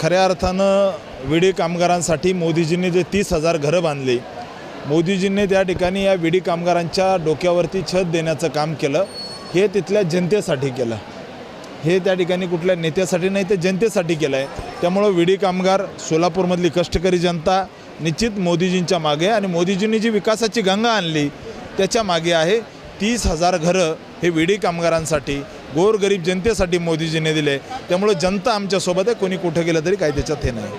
खऱ्या अर्थानं विडी कामगारांसाठी मोदीजींनी जे तीस हजार घरं बांधली मोदीजींनी त्या ठिकाणी या विडी कामगारांच्या डोक्यावरती छत देण्याचं काम केलं हे तिथल्या जनतेसाठी केलं. हे त्या ठिकाणी कुठल्या नेत्यासाठी नाही ते जनतेसाठी केलं आहे त्यामुळं विडी कामगार सोलापूरमधली कष्टकरी जनता निश्चित मोदीजींच्या मागे आणि मोदीजींनी जी विकासाची गंगा आणली त्याच्यामागे आहे तीस हजार घरं हे विडी कामगारांसाठी गोरगरीब जनतेसाठी मोदीजींनी दिले. त्यामुळं जनता आमच्यासोबत आहे. कोणी कुठं गेलं तरी काही त्याच्यात हे नाही.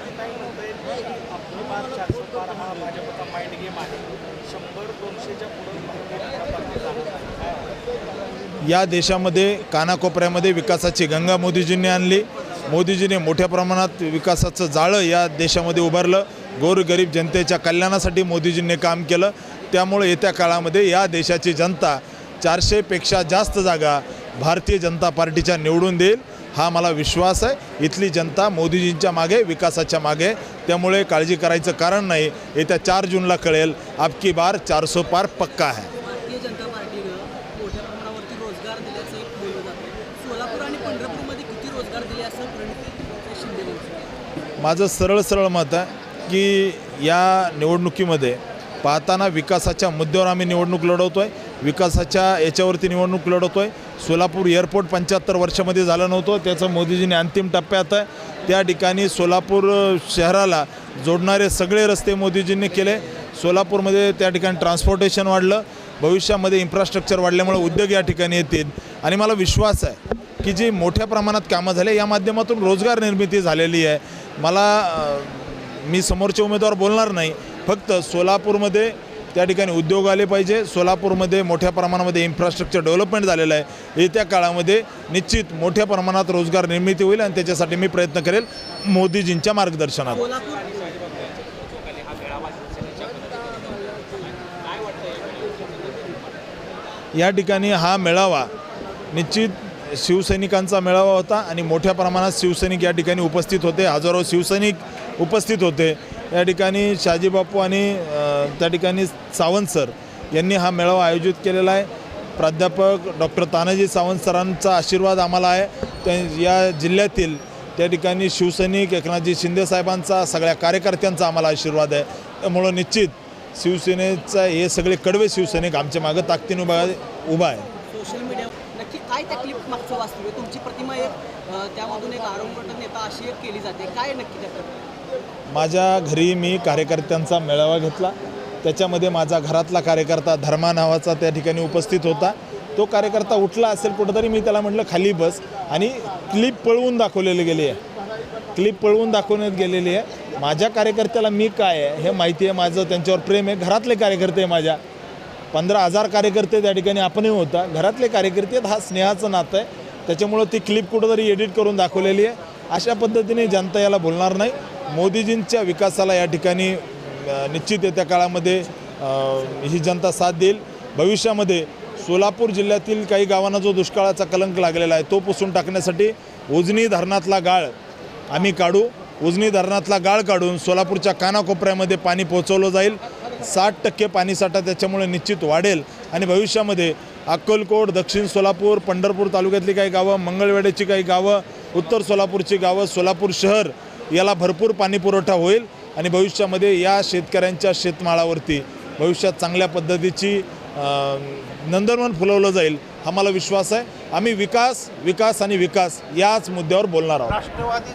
या देशामध्ये कानाकोपऱ्यामध्ये विकासाची गंगा मोदीजींनी आणली. मोदीजीने मोठ्या प्रमाणात विकासाचं जाळं या देशामध्ये उभारलं. गोरगरीब जनतेच्या कल्याणासाठी मोदीजींनी काम केलं. त्यामुळे येत्या काळामध्ये या देशाची जनता चारशेपेक्षा जास्त जागा भारतीय जनता पार्टीच्या निवडून देईल हा मला विश्वास आहे. इथली जनता मोदीजींच्या मागे विकासाच्या मागे त्यामुळे काळजी करायचं कारण नाही. येत्या चार जूनला कळेल आपकी बार चारसो पार पक्का आहे माझं सरळ सरळ मत आहे की या निवडणुकीमध्ये पाहताना विकासाच्या मुद्द्यावर आम्ही निवडणूक लढवतो आहे विकासाच्या याच्यावरती निवडणूक लढवतो आहे सोलापूर एअरपोर्ट पंच्याहत्तर वर्षामध्ये झालं नव्हतं. त्याचं मोदीजीने अंतिम टप्प्यात आहे त्या ठिकाणी सोलापूर शहराला जोडणारे सगळे रस्ते मोदीजींनी केले. सोलापूरमध्ये त्या ठिकाणी ट्रान्सपोर्टेशन वाढलं. भविष्यामध्ये इन्फ्रास्ट्रक्चर वाढल्यामुळे उद्योग या ठिकाणी येतील. आणि मला विश्वास आहे की जी मोठ्या प्रमाणात कामं झाले या माध्यमातून रोजगार निर्मिती झालेली आहे. मला मी समोरचे उमेदवार बोलणार नाही. फक्त सोलापूरमध्ये त्या ठिकाणी उद्योग आले पाहिजे. सोलापूरमध्ये मोठ्या प्रमाणामध्ये इन्फ्रास्ट्रक्चर डेव्हलपमेंट झालेलं आहे. येत्या काळामध्ये निश्चित मोठ्या प्रमाणात रोजगार निर्मिती होईल आणि त्याच्यासाठी मी प्रयत्न करेल मोदीजींच्या मार्गदर्शनात. या ठिकाणी हा मेळावा निश्चित शिवसैनिकांचा मेळावा होता आणि मोठ्या प्रमाणात शिवसैनिक या ठिकाणी उपस्थित होते. हजारो शिवसैनिक उपस्थित होते. या ठिकाणी शाजीबापू आणि त्या ठिकाणी सावंत सर यांनी हा मेळावा आयोजित केलेला आहे. प्राध्यापक डॉक्टर तानाजी सावंत सरांचा आशीर्वाद आम्हाला आहे. त्या या जिल्ह्यातील त्या ठिकाणी शिवसैनिक एकनाथजी शिंदे साहेबांचा सगळ्या कार्यकर्त्यांचा आम्हाला आशीर्वाद आहे. त्यामुळं निश्चित शिवसेनेचा हे सगळे कडवे शिवसैनिक आमच्या मागं ताकदीने उभा उभा आहे. सोशल मीडिया नक्की काय त्या क्लिप मागचं वास्तव तुमची प्रतिमा एक त्यामधून एक आरोग्य नेता अशी एक केली जाते. काय नक्की त्या प्रतिमा माझ्या घरी मी कार्यकर्त्यांचा मेळावा घेतला. त्याच्यामध्ये माझा घरातला कार्यकर्ता धर्मा नावाचा त्या ठिकाणी उपस्थित होता. तो कार्यकर्ता उठला असेल कुठंतरी मी त्याला म्हटलं खाली बस. आणि क्लिप पळवून दाखवलेली गेली आहे. क्लिप पळवून दाखवण्यात गेलेली आहे. माझ्या कार्यकर्त्याला मी काय आहे हे माहिती आहे माझं. त्यांच्यावर प्रेम आहे. घरातले कार्यकर्ते आहे माझ्या. पंधरा हजार कार्यकर्ते त्या ठिकाणी आपणही होता. घरातले कार्यकर्ते आहेत, हा स्नेहाचं नातं आहे. त्याच्यामुळं ती क्लिप कुठंतरी एडिट करून दाखवलेली आहे. अशा पद्धतीने जनता याला बोलणार नाही. मोदीजींच्या विकासाला या ठिकाणी निश्चित येत्या काळामध्ये ही जनता साथ देईल. भविष्यामध्ये सोलापूर जिल्ह्यातील काही गावांना जो दुष्काळाचा कलंक लागलेला आहे तो पुसून टाकण्यासाठी उजनी धरणातला गाळ आम्ही काढू. उजनी धरणातला गाळ काढून सोलापूरच्या कानाकोपऱ्यामध्ये पाणी पोहोचवलं जाईल. साठ टक्के पाणीसाठा त्याच्यामुळे निश्चित वाढेल. आणि भविष्यामध्ये अक्कलकोट दक्षिण सोलापूर पंढरपूर तालुक्यातली काही गावं मंगळवेड्याची काही गावं उत्तर सोलापूरची गावं सोलापूर शहर याला भरपूर पाणी पुरवठा होईल आणि भविष्यामध्ये या शेतकऱ्यांच्या शेतमाळावरती भविष्यात चांगल्या पद्धतीची नंदनवन फुलवलं जाईल हा मला विश्वास आहे. आम्ही विकास विकास आणि विकास याच मुद्द्यावर बोलणार आहोत. राष्ट्रवादी